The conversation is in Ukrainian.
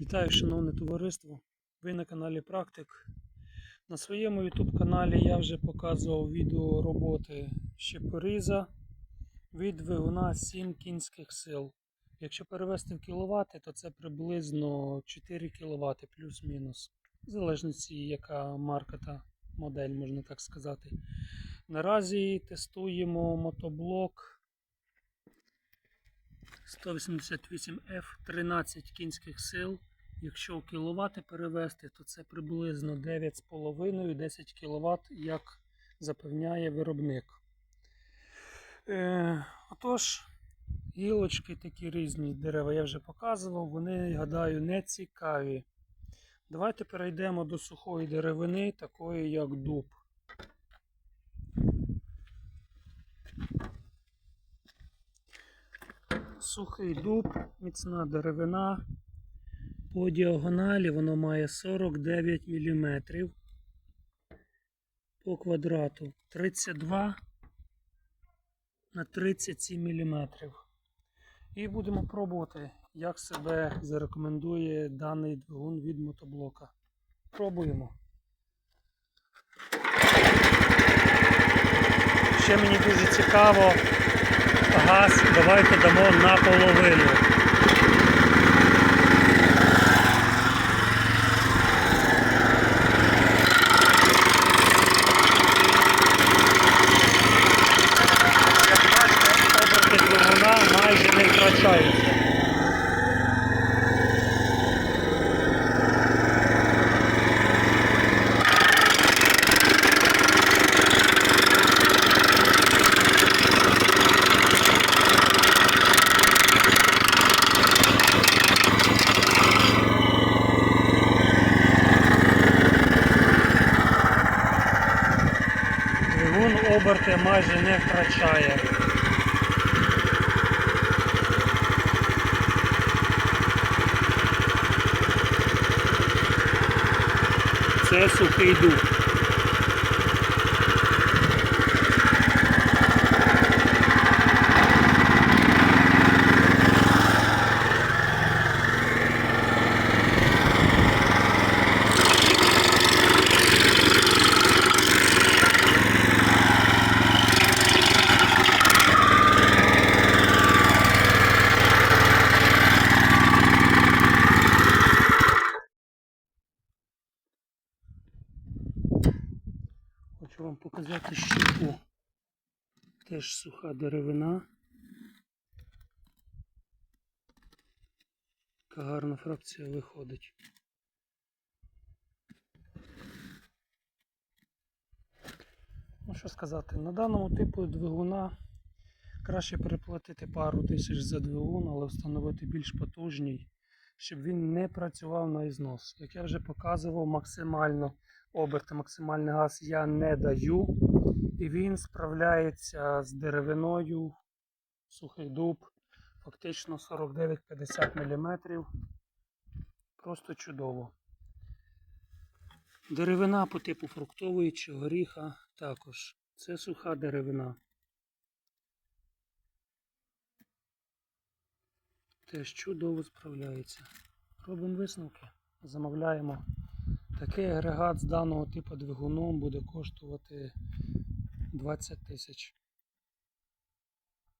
Вітаю, шановне товариство. Ви на каналі Практик. На своєму YouTube каналі я вже показував відео роботи щепоріза від двигуна 7 кінських сил. Якщо перевести в кіловати, то це приблизно 4 кВт плюс-мінус. В залежності, яка марка та модель, можна так сказати. Наразі тестуємо мотоблок 188F 13 кінських сил. Якщо в кіловати перевести, то це приблизно 9,5-10 кВт, як запевняє виробник. Е, отож, гілочки такі різні дерева я вже показував, вони, гадаю, не цікаві. Давайте перейдемо до сухої деревини, такої як дуб. Сухий дуб, міцна деревина. По діагоналі воно має 49 мм. По квадрату 32 на 37 мм. І будемо пробувати, як себе зарекомендує даний двигун від мотоблока. Пробуємо. Ще мені дуже цікаво газ. Давайте дамо наполовину. Як бачите, оберти двигуна не. Двигун майже не втрачає. Це сухий Хочу вам показати щепу. Теж суха деревина. Яка гарна фракція виходить. Ну що сказати, на даному типу двигуна краще переплатити пару тисяч за двигун, але встановити більш потужний, щоб він не працював на ізнос. Як я вже показував, максимально оберти, максимальний газ я не даю. І він справляється з деревиною, сухий дуб, фактично 49-50 мм. Просто чудово. Деревина по типу фруктової чи горіха також. Це суха деревина. Теж чудово справляється. Робимо висновки, замовляємо. Такий агрегат з даного типу двигуном буде коштувати 20 тисяч.